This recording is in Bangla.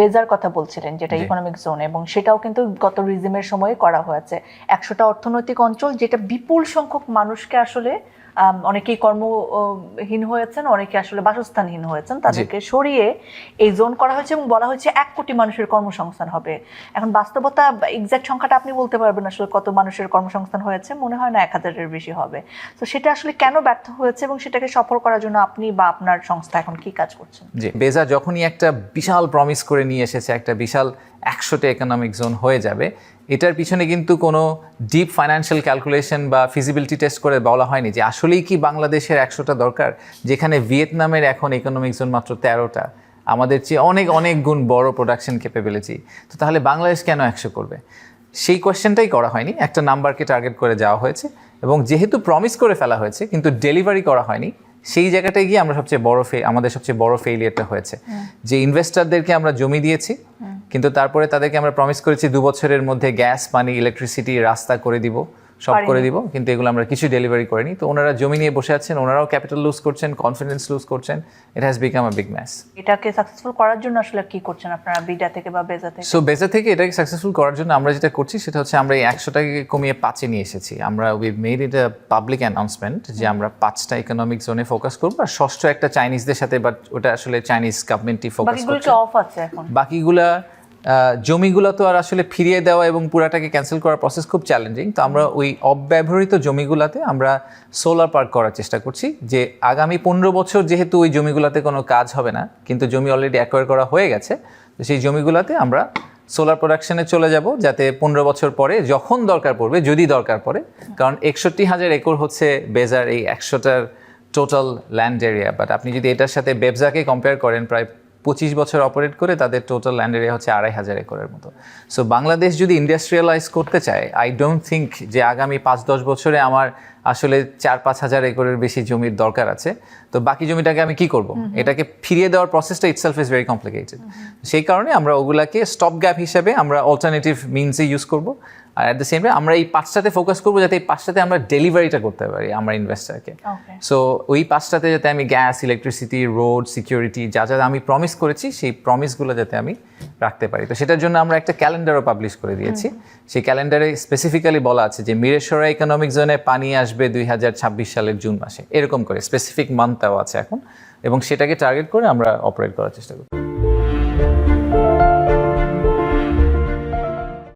বেজার কথা বলছিলেন যেটা ইকোনমিক জোন এবং সেটাও কিন্তু গত রিজিমের সময় করা হয়েছে। একশোটা অর্থনৈতিক অঞ্চল যেটা বিপুল সংখ্যক মানুষকে আসলে অনেকেই কর্মহীন হয়েছেন অনেকে আসলে বাসস্থানহীন হয়েছেন। তাদেরকে সরিয়ে এই জোন করা হয়েছে এবং বলা হয়েছে এক কোটি মানুষের কর্মসংস্থান হবে। এখন বাস্তবতা এক্স্যাক্ট সংখ্যাটা আপনি বলতে পারবেন আসলে কত মানুষের কর্মসংস্থান হয়েছে মনে হয় না এক হাজারের বেশি হবে। তো সেটা আসলে কেন ব্যর্থ হয়েছে এবং সেটাকে সফল করার জন্য আপনি বা আপনার সংস্থা এখন কি কাজ করছেন? জি বেজা যখনই একটা বিশাল প্রমিস করে নিয়ে এসেছে একটা বিশাল একশোটা ইকোনমিক জোন হয়ে যাবে এটার পিছনে কিন্তু কোনো ডিপ ফাইন্যান্সিয়াল ক্যালকুলেশন বা ফিজিবিলিটি টেস্ট করে বলা হয়নি যে আসলেই কি বাংলাদেশের একশোটা দরকার? যেখানে ভিয়েতনামের এখন ইকোনমিক জোন মাত্র তেরোটা। আমাদের চেয়ে অনেক অনেক গুণ বড় প্রোডাকশন ক্যাপেবিলিটি তো তাহলে বাংলাদেশ কেন একশো করবে? সেই কোয়েশ্চেনটাই করা হয়নি। একটা নাম্বারকে টার্গেট করে যাওয়া হয়েছে এবং যেহেতু প্রমিস করে ফেলা হয়েছে কিন্তু ডেলিভারি করা হয়নি সেই জায়গাটায় গিয়ে আমরা সবচেয়ে বড় ফে আমাদের সবচেয়ে বড় ফেইলিয়ারটা হয়েছে। যে ইনভেস্টারদেরকে আমরা জমি দিয়েছি কিন্তু তারপরে তাদেরকে আমরা প্রমিস করেছি দু বছরের মধ্যে গ্যাস পানি ইলেকট্রিসিটি রাস্তা করে দিব সব করে দিব কিন্তু এগুলো আমরা কিছু ডেলিভারি করিনি। তো ওনারা জমি নিয়ে বসে আছেন ওনারাও ক্যাপিটাল লুজ করছেন কনফিডেন্স লুজ করছেন। It has become a big mess এটাকে সাকসেসফুল করার জন্য আসলে কি করছেন আপনারা বিডা থেকে বা বেজা থেকে? সো বেজা থেকে এটাকে সাকসেসফুল করার জন্য আমরা যেটা করছি সেটা হচ্ছে আমরা এই একশোটাকে কমিয়ে পাঁচে নিয়ে এসেছি। আমরা we made it public announcement যে আমরা পাঁচটা ইকোনমিক জোনে ফোকাস করব আর ষষ্ঠ একটা চাইনিজদের সাথে বাট ওটা আসলে চাইনিজ গভর্নমেন্টই ফোকাস বাকিগুলো করছে। কি অফ আছে এখন। বাকিগুলা জমিগুলো তো আর আসলে ফিরিয়ে দেওয়া এবং পুরাটাকে ক্যান্সেল করার প্রসেস খুব চ্যালেঞ্জিং তো আমরা ওই অব্যবহৃত জমিগুলাতে আমরা সোলার পার্ক করার চেষ্টা করছি যে আগামী পনেরো বছর যেহেতু ওই জমিগুলাতে কোনো কাজ হবে না, কিন্তু জমি অলরেডি অ্যাকোয়ার করা হয়ে গেছে, তো সেই জমিগুলাতে আমরা সোলার প্রোডাকশনে চলে যাব যাতে পনেরো বছর পরে যখন দরকার পড়বে, যদি দরকার পড়ে, কারণ একষট্টি হাজার একর হচ্ছে বেজার এই একশোটার টোটাল ল্যান্ড এরিয়া বাট আপনি যদি এটার সাথে বেবজাকে কম্পেয়ার করেন প্রায় পঁচিশ বছর অপারেট করে তাদের টোটাল ল্যান্ড এরিয়া হচ্ছে আড়াই হাজার একরের মতো। সো বাংলাদেশ যদি ইন্ডাস্ট্রিয়ালাইজ করতে চায় আই ডোন্ট থিঙ্ক যে আগামী পাঁচ দশ বছরে আমার আসলে চার পাঁচ হাজার একরের বেশি জমির দরকার আছে। তো বাকি জমিটাকে আমি কি করব? এটাকে ফিরিয়ে দেওয়ার প্রসেসটা ইটসেলফ ইজ ভেরি কমপ্লিকেটেড সেই কারণে আমরা ওগুলাকে স্টপ গ্যাপ হিসেবে আমরা অল্টারনেটিভ মিনসে ইউজ করব। আর অ্যাট দ্য সেম টাইম আমরা এই পাঁচটাতে ফোকাস করব যাতে এই পাঁচটাতে আমরা ডেলিভারিটা করতে পারি আমরা ইনভেস্টারকে সো ওই পাঁচটাতে যাতে আমি গ্যাস ইলেকট্রিসিটি রোড সিকিউরিটি যা যা আমি প্রমিস করেছি সেই প্রমিসগুলো যাতে আমি রাখতে পারি। তো সেটার জন্য আমরা একটা ক্যালেন্ডারও পাবলিশ করে দিয়েছি। সেই ক্যালেন্ডারে স্পেসিফিক্যালি বলা আছে যে মিরেশ্বরা ইকোনমিক জোনে পানি আসবে দুই হাজার ছাব্বিশ সালের জুন মাসে। এরকম করে স্পেসিফিক মান্থটাও আছে এখন এবং সেটাকে টার্গেট করে আমরা অপারেট করার চেষ্টা করি